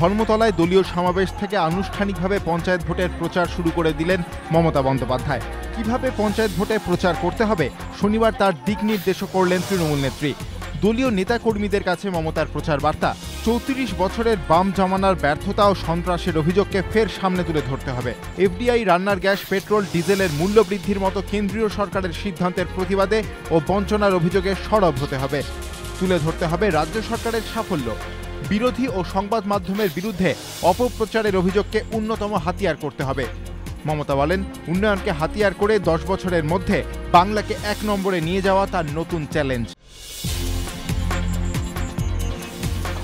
ধর্মতলায় দলীয় সমাবেশ থেকে আনুষ্ঠানিকভাবে পঞ্চায়েত ভোটের প্রচার শুরু করে দিলেন মমতা বন্দ্যোপাধ্যায়। কীভাবে পঞ্চায়েত ভোটে প্রচার করতে হবে? শনিবার তার দিক নির্দেশও করলেন তৃণমূল নেত্রী। দলীয় নেতাকর্মীদের কাছে মমতার প্রচার বার্তা। চৌত্রিশ বছরের বাম জমানার ব্যর্থতা ও সন্ত্রাসের অভিযোগকে ফের সামনে তুলে ধরতে হবে। এফডিআই রান্নার গ্যাস, পেট্রোল, ডিজেলের মূল্য বৃদ্ধির মতো কেন্দ্রীয় সরকারের সিদ্ধান্তের প্রতিবাদে ও বঞ্চনার অভিযোগে সরব হতে হবে। তুলে ধরতে হবে রাজ্য সরকারের সাফল্য। বিরোধী ও সংবাদ মাধ্যমের বিরুদ্ধে অপপ্রচারের অভিযোগকে অন্যতম হাতিয়ার করতে হবে। মমতা বলেন, উন্নয়নকে হাতিয়ার করে দশ বছরের মধ্যে বাংলাকে এক নম্বরে নিয়ে যাওয়া তার নতুন চ্যালেঞ্জ।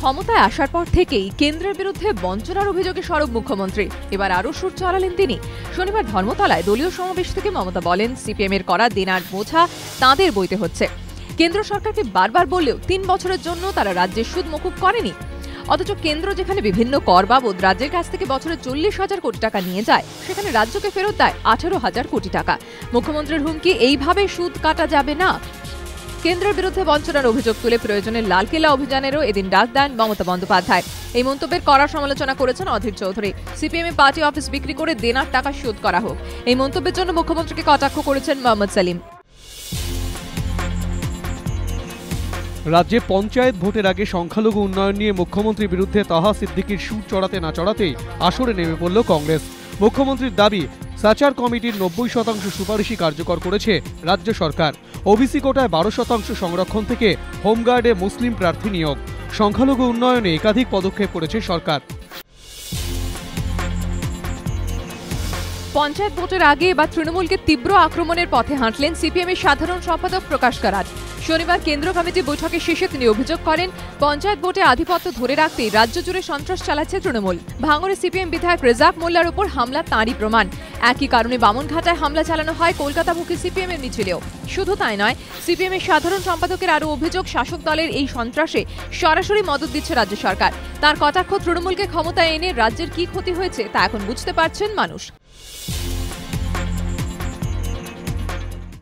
ক্ষমতায় আসার পর থেকেই কেন্দ্রের বিরুদ্ধে বঞ্চনার অভিযোগে সরব মুখ্যমন্ত্রী। এবার আরও সুর চড়ালেন তিনি। শনিবার ধর্মতলায় দলীয় সমাবেশ থেকে মমতা বলেন সিপিএম এর করা দেনার বোঝা তাঁদের বইতে হচ্ছে। কেন্দ্র সরকারকে বারবার বললেও তিন বছরের জন্য তারা রাজ্যের সুদ মকুব করেনি। অথচ কেন্দ্র যেখানে বিভিন্ন কর বাবদ রাজ্যের কাছ থেকে বছরে চল্লিশ হাজার কোটি টাকা নিয়ে যায়, সেখানে রাজ্যকে ফেরত দেয় আঠেরো হাজার কোটি টাকা। মুখ্যমন্ত্রীর হুমকি, এইভাবে সুদ কাটা যাবে না। কেন্দ্রের বিরুদ্ধে বঞ্চনার অভিযোগ তুলে প্রয়োজনে লালকেল্লা অভিযানেরও এদিন ডাক দেন মমতা বন্দ্যোপাধ্যায়। এই মন্তব্যের কড়া সমালোচনা করেছেন Adhir Chowdhury. CPM party office বিক্রি করে দেনার টাকা শোধ করা হোক। এই মন্তব্যের জন্য মুখ্যমন্ত্রীকে কটাক্ষ করেছেন মোহাম্মদ সালিম। রাজ্যে পঞ্চায়েত ভোটের আগে সংখ্যালঘু উন্নয়ন নিয়ে মুখ্যমন্ত্রীর বিরুদ্ধে তাহা সিদ্দিকির সুর চড়াতে না চড়াতেই আসরে নেমে পড়ল কংগ্রেস। মুখ্যমন্ত্রীর দাবি, সাচার কমিটির নব্বই শতাংশ সুপারিশই কার্যকর করেছে রাজ্য সরকার। ওবিসি কোটায় বারো শতাংশ সংরক্ষণ থেকে হোমগার্ডে মুসলিম প্রার্থী নিয়োগ। সংখ্যালঘু উন্নয়নে একাধিক পদক্ষেপ করেছে সরকার। পঞ্চায়েত ভোটের আগে এবার তৃণমূলকে তীব্র আক্রমণের পথে হাঁটলেন সিপিএম এর সাধারণ সম্পাদক প্রকাশ কারাট। শনিবার কেন্দ্র কমিটি বৈঠকের শেষে তিনি অভিযোগ করেন, পঞ্চায়েত ভোটে আধিপত্য ধরে রাখতেই রাজ্য জুড়ে সন্ত্রাস চালাচ্ছে তৃণমূল। ভাঙড়ে সিপিএম বিধায়ক রেজাক মোল্লার উপর হামলা তাঁরই প্রমাণ। একই কারণে বামনঘাটায় হামলা চালানো হয় কলকাতামুখী সিপিএম এর মিছিলেও। শুধু তাই নয় সিপিএম এর সাধারণ সম্পাদকের আরও অভিযোগ, শাসক দলের এই সন্ত্রাসে সরাসরি মদত দিচ্ছে রাজ্য সরকার। তার কটাক্ষ তৃণমূলকে ক্ষমতায় এনে রাজ্যের কি ক্ষতি হয়েছে তা এখন বুঝতে পারছেন মানুষ।